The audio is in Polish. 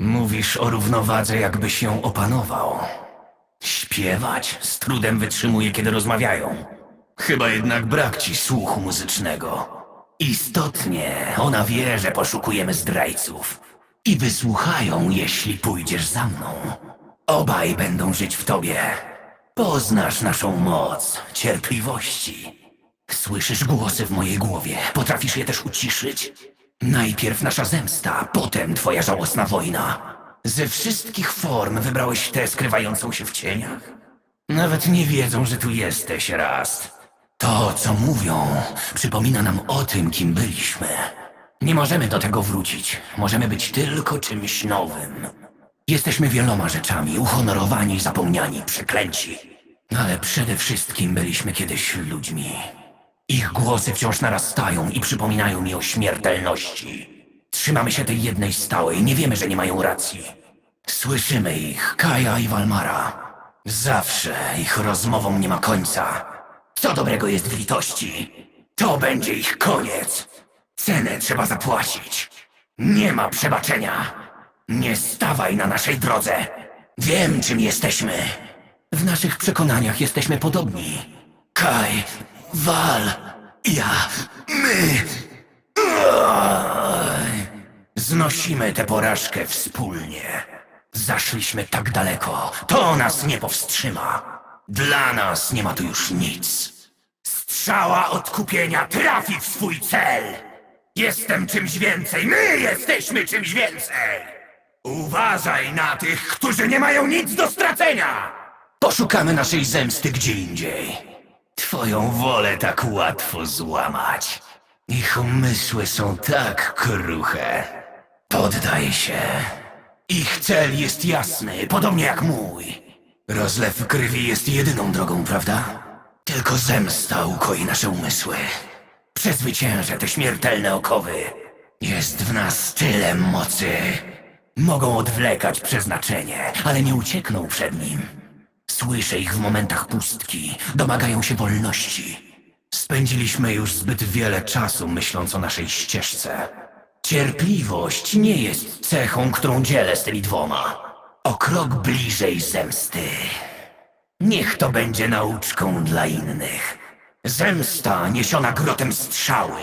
Mówisz o równowadze, jakbyś ją opanował. Śpiewać z trudem wytrzymuje, kiedy rozmawiają. Chyba jednak brak ci słuchu muzycznego. Istotnie, ona wie, że poszukujemy zdrajców. I wysłuchają, jeśli pójdziesz za mną. Obaj będą żyć w tobie. Poznasz naszą moc, cierpliwości. Słyszysz głosy w mojej głowie. Potrafisz je też uciszyć? Najpierw nasza zemsta, potem twoja żałosna wojna. Ze wszystkich form wybrałeś tę skrywającą się w cieniach? Nawet nie wiedzą, że tu jesteś raz. To, co mówią, przypomina nam o tym, kim byliśmy. Nie możemy do tego wrócić. Możemy być tylko czymś nowym. Jesteśmy wieloma rzeczami, uhonorowani, zapomniani, przeklęci. Ale przede wszystkim byliśmy kiedyś ludźmi. Ich głosy wciąż narastają i przypominają mi o śmiertelności. Trzymamy się tej jednej stałej, nie wiemy, że nie mają racji. Słyszymy ich, Kaja i Walmara. Zawsze ich rozmowom nie ma końca. Co dobrego jest w litości? To będzie ich koniec. Cenę trzeba zapłacić. Nie ma przebaczenia. Nie stawaj na naszej drodze. Wiem, czym jesteśmy. W naszych przekonaniach jesteśmy podobni. Kaj, Wal, ja, my. Znosimy tę porażkę wspólnie. Zaszliśmy tak daleko, to nas nie powstrzyma. Dla nas nie ma tu już nic. Strzała odkupienia trafi w swój cel. Jestem czymś więcej, my jesteśmy czymś więcej. Uważaj na tych, którzy nie mają nic do stracenia. Poszukamy naszej zemsty gdzie indziej. Twoją wolę tak łatwo złamać. Ich umysły są tak kruche. Poddaj się. Ich cel jest jasny, podobnie jak mój. Rozlew krwi jest jedyną drogą, prawda? Tylko zemsta ukoi nasze umysły. Przezwyciężę te śmiertelne okowy. Jest w nas tyle mocy. Mogą odwlekać przeznaczenie, ale nie uciekną przed nim. Słyszę ich w momentach pustki, domagają się wolności. Spędziliśmy już zbyt wiele czasu myśląc o naszej ścieżce. Cierpliwość nie jest cechą, którą dzielę z tymi dwoma. O krok bliżej zemsty. Niech to będzie nauczką dla innych. Zemsta niesiona grotem strzały